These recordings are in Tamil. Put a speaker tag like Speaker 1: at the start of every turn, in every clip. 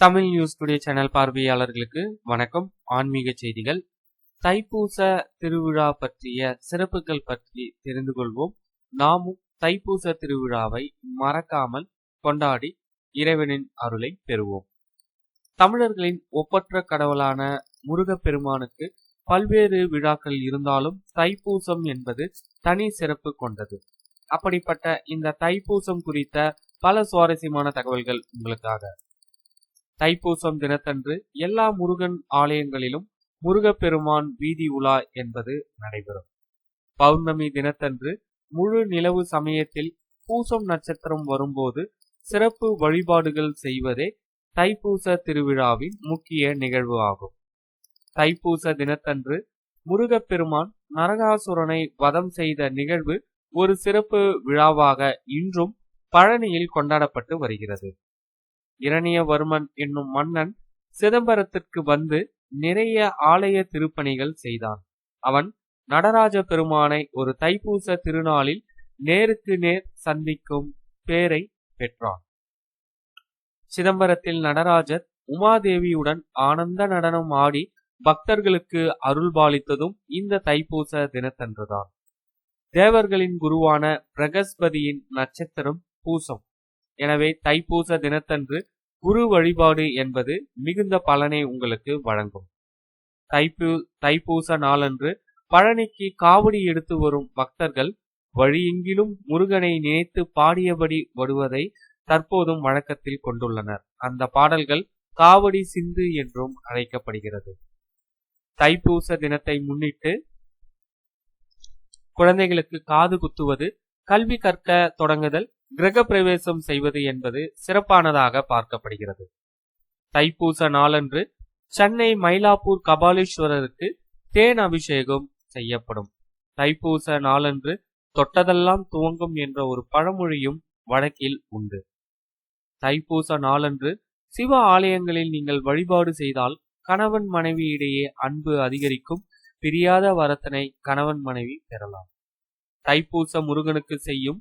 Speaker 1: தமிழ் நியூஸ் டுடே சேனல் பார்வையாளர்களுக்கு வணக்கம். ஆன்மீக செய்திகள். தைப்பூச திருவிழா பற்றிய சிறப்புகள் பற்றி தெரிந்து கொள்வோம். நாமும் தைப்பூச திருவிழாவை மறக்காமல் கொண்டாடி இறைவனின் அருளை பெறுவோம். தமிழர்களின் ஒப்பற்ற கடவுளான முருகப்பெருமானுக்கு பல்வேறு விழாக்கள் இருந்தாலும் தைப்பூசம் என்பது தனி சிறப்பு கொண்டது. அப்படிப்பட்ட இந்த தைப்பூசம் குறித்த பல சுவாரஸ்யமான தகவல்கள் உங்களுக்காக. தைப்பூசம் தினத்தன்று எல்லா முருகன் ஆலயங்களிலும் முருகப்பெருமான் வீதி உலா என்பது நடைபெறும். பௌர்ணமி தினத்தன்று முழு நிலவு சமயத்தில் பூசம் நட்சத்திரம் வரும்போது சிறப்பு வழிபாடுகள் செய்வதே தைப்பூச திருவிழாவின் முக்கிய நிகழ்வு ஆகும். தைப்பூச தினத்தன்று முருகப்பெருமான் நரகாசுரனை வதம் செய்த நிகழ்வு ஒரு சிறப்பு விழாவாக இன்றும் பழனியில் கொண்டாடப்பட்டு வருகிறது. இரணியவர்மன் என்னும் மன்னன் சிதம்பரத்திற்கு வந்து நிறைய ஆலய திருப்பணிகள் செய்தான். அவன் நடராஜ பெருமானை ஒரு தைப்பூச திருநாளில் நேருக்கு நேர் சந்திக்கும் பேரை பெற்றான். சிதம்பரத்தில் நடராஜர் உமாதேவியுடன் ஆனந்த நடனம் ஆடி பக்தர்களுக்கு அருள்பாலித்ததும் இந்த தைப்பூச தினத்தன்றுதான் தேவர்களின் குருவான பிரகஸ்பதியின் நட்சத்திரம் பூசம். எனவே தைப்பூச தினத்தன்று குரு வழிபாடு என்பது மிகுந்த பலனை உங்களுக்கு வழங்கும். தைப்பூ தைப்பூச நாளன்று பழனிக்கு காவடி எடுத்து வரும் பக்தர்கள் வழியெங்கிலும் முருகனை நினைத்து பாடியபடி வருவதை தற்போதும் வழக்கத்தில் கொண்டுள்ளனர். அந்த பாடல்கள் காவடி சிந்து என்றும் அழைக்கப்படுகிறது. தைப்பூச தினத்தை முன்னிட்டு குழந்தைகளுக்கு காது குத்துவது கல்வி கற்க தொடங்குதல் கிரக பிரவேசம் செய்வது என்பது சிறப்பானதாக பார்க்கப்படுகிறது. தைப்பூச நாளன்று சென்னை மயிலாப்பூர் கபாலீஸ்வரருக்கு தேன் அபிஷேகம் செய்யப்படும். தைப்பூச நாளன்று தொட்டதெல்லாம் துவங்கும் என்ற ஒரு பழமொழியும் வழக்கில் உண்டு. தைப்பூச நாளன்று சிவ ஆலயங்களில் நீங்கள் வழிபாடு செய்தால் கணவன் மனைவியிடையே அன்பு அதிகரிக்கும். பிரியாத வரத்தனை கணவன் மனைவி பெறலாம். தைப்பூச முருகனுக்கு செய்யும்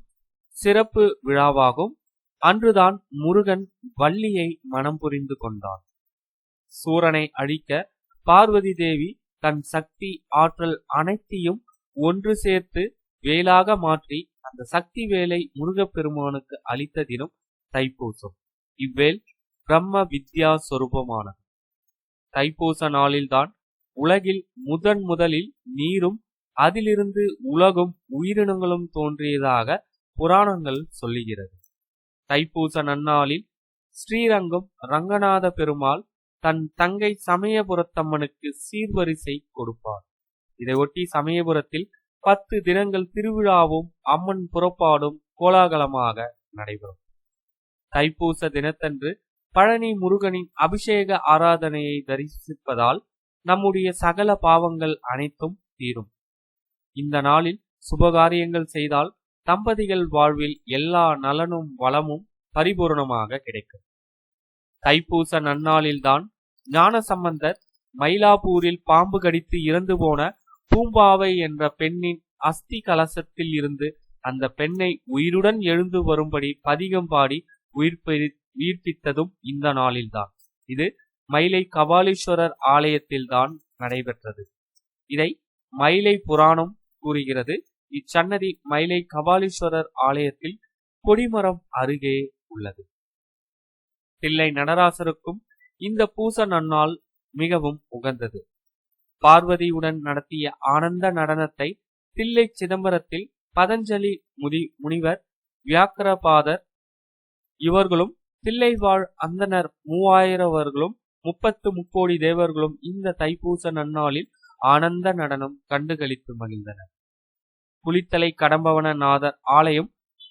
Speaker 1: சிறப்பு விழாவாகும். அன்றுதான் முருகன் வள்ளியை மனம் புரிந்து கொண்டான். சூரனை அழிக்க பார்வதி தேவி தன் சக்தி ஆற்றல் அனைத்தையும் ஒன்று சேர்த்து வேலாக மாற்றி அந்த சக்தி வேலை முருகப்பெருமானுக்கு அளித்த தினம் தைப்பூசம். இவ்வேல் பிரம்ம வித்யா சொரூபமானது. தைப்பூச நாளில்தான் உலகில் முதன் முதலில் நீரும் அதிலிருந்து உலகும் உயிரினங்களும் தோன்றியதாக புராணங்கள் சொல்லுகிறது. தைப்பூச நன்னாளில் ஸ்ரீரங்கம் ரங்கநாத பெருமாள் தன் தங்கை சமயபுரத்தம்மனுக்கு சீர்வரிசை கொடுப்பார். இதையொட்டி சமயபுரத்தில் பத்து தினங்கள் திருவிழாவும் அம்மன் புறப்பாடும் கோலாகலமாக நடைபெறும். தைப்பூச தினத்தன்று பழனி முருகனின் அபிஷேக ஆராதனையை தரிசிப்பதால் நம்முடைய சகல பாவங்கள் அனைத்தும் தீரும். இந்த நாளில் சுபகாரியங்கள் செய்தால் தம்பதிகள் வாழ்வில் எல்லா நலனும் வளமும் பரிபூர்ணமாக கிடைக்கும். தைப்பூச நன்னாளில்தான் ஞானசம்பந்தர் மயிலாப்பூரில் பாம்பு கடித்து இறந்து போன பூம்பாவை என்ற பெண்ணின் அஸ்தி கலசத்தில் இருந்து அந்த பெண்ணை உயிருடன் எழுந்து வரும்படி பதிகம் பாடி உயிர்ப்பெறி உயிர்ப்பித்ததும் இந்த நாளில்தான். இது மயிலை கபாலீஸ்வரர் ஆலயத்தில்தான் நடைபெற்றது. இதை மயிலை புராணம் கூறுகிறது. இச்சன்னதி மயிலை கபாலீஸ்வரர் ஆலயத்தில் கொடிமரம் அருகே உள்ளது. தில்லை நடராசருக்கும் இந்த பூச நன்னாள் மிகவும் உகந்தது. பார்வதியுடன் நடத்திய ஆனந்த நடனத்தை தில்லை சிதம்பரத்தில் பதஞ்சலி முதி முனிவர் வியாக்கரபாதர் இவர்களும் தில்லை வாழ் அந்தனர் மூவாயிரவர்களும் முப்பத்து முக்கோடி தேவர்களும் இந்த தைப்பூச நன்னாளில் ஆனந்த நடனம் கண்டுகளித்து மகிழ்ந்தனர். புலித்தலை கடம்பவன நாதர் ஆலயம்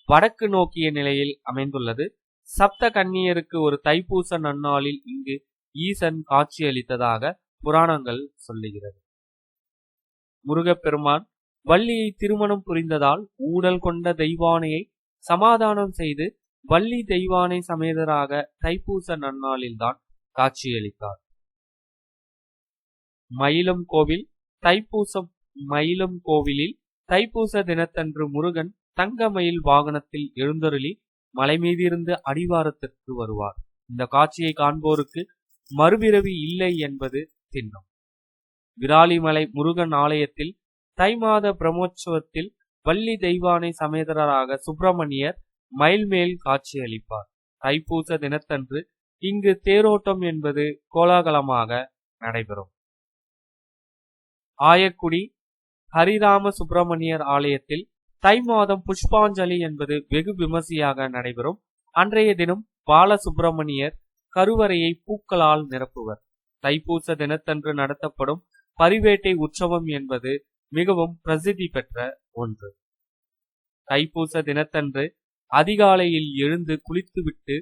Speaker 1: வடக்கு நோக்கிய நிலையில் அமைந்துள்ளது. சப்த கன்னியருக்கு ஒரு தைப்பூச நன்னாளில் இங்கு ஈசன் காட்சியளித்ததாக புராணங்கள் சொல்லுகிறது. முருகப்பெருமான் வள்ளியை திருமணம் புரிந்ததால் ஊடல் கொண்ட தெய்வானையை சமாதானம் செய்து வள்ளி தெய்வானை சமேதராக தைப்பூச நன்னாளில்தான் காட்சியளித்தார். மயிலம் கோவில் தைப்பூசம் மயிலம் கோவிலில் தைப்பூச தினத்தன்று முருகன் தங்க மயில் வாகனத்தில் எழுந்தருளி மலை மீதிருந்து அடிவாரத்திற்கு வருவார். இந்த காட்சியை காண்போருக்கு மறுபிறவி இல்லை என்பது திண்ணம். விராலிமலை முருகன் ஆலயத்தில் தை மாத பிரம்மோற்சவத்தில் வள்ளி தெய்வானை சமேதரராக சுப்பிரமணியர் மயில்மேல் காட்சியளிப்பார் தைப்பூச தினத்தன்று இங்கு தேரோட்டம் என்பது கோலாகலமாக நடைபெறும். ஆயக்குடி ஹரிராம சுப்பிரமணியர் ஆலயத்தில் தை மாதம் புஷ்பாஞ்சலி என்பது வெகு விமர்சையாக நடைபெறும். அன்றைய தினம் பாலசுப்பிரமணியர் கருவறையை பூக்களால் நிரப்புவர். தைப்பூச தினத்தன்று நடத்தப்படும் பரிவேட்டை உற்சவம் என்பது மிகவும் பிரசித்தி பெற்ற ஒன்று. தைப்பூச தினத்தன்று அதிகாலையில் எழுந்து குளித்துவிட்டு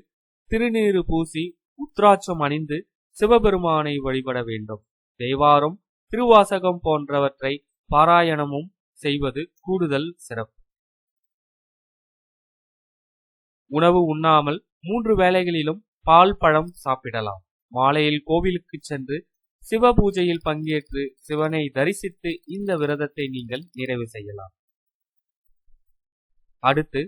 Speaker 1: திருநீறு பூசி உத்ராட்சம் அணிந்து சிவபெருமானை வழிபட வேண்டும். தேவாரம் திருவாசகம் போன்றவற்றை பாராயணமும் செய்வது கூடுதல் சிறப்பு. உணவு உண்ணாமல் மூன்று வேளைகளிலும் பால் பழம் சாப்பிடலாம். மாலையில் கோவிலுக்கு சென்று சிவ பூஜையில் பங்கேற்று சிவனை தரிசித்து இந்த விரதத்தை நீங்கள் நிறைவு செய்யலாம். அடுத்து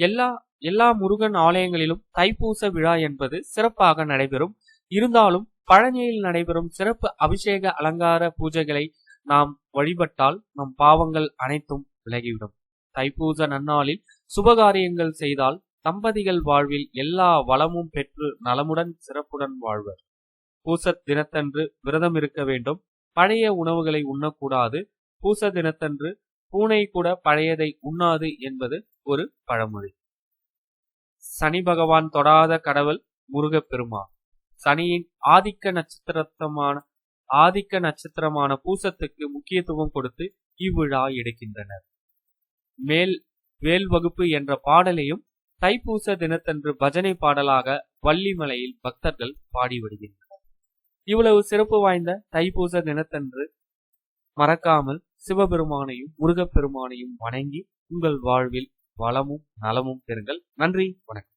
Speaker 1: எல்லா எல்லா முருகன் ஆலயங்களிலும் தைப்பூச விழா என்பது சிறப்பாக நடைபெறும். இருந்தாலும் பழனியில் நடைபெறும் சிறப்பு அபிஷேக அலங்கார பூஜைகளை நாம் வழிபட்டால் நம் பாவங்கள் அனைத்தும் விலகிவிடும். தைப்பூச நன்னாளில் சுபகாரியங்கள் செய்தால் தம்பதிகள் வாழ்வில் எல்லா வளமும் பெற்று நலமுடன் சிறப்புடன் வாழ்வர். பூச தினத்தன்று விரதம் இருக்க வேண்டும். பழைய உணவுகளை உண்ணக்கூடாது. பூச தினத்தன்று பூனை கூட பழையதை உண்ணாது என்பது ஒரு பழமொழி. சனி பகவான் தொடாத கடவுள் முருகப்பெருமான். சனியின் ஆதிக்க நட்சத்திரத்தமான ஆதிக்க நட்சத்திரமான பூசத்துக்கு முக்கியத்துவம் கொடுத்து இவ்விழா எடுக்கின்றனர். மேல் வேல் வகுப்பு என்ற பாடலையும் தைப்பூச தினத்தன்று பஜனை பாடலாக வள்ளிமலையில் பக்தர்கள் பாடி வருகின்றனர் இவ்வளவு சிறப்பு வாய்ந்த தைப்பூச தினத்தன்று மறக்காமல் சிவபெருமானையும் முருகப்பெருமானையும் வணங்கி உங்கள் வாழ்வில் வளமும் நலமும் பெறுங்கள். நன்றி வணக்கம்.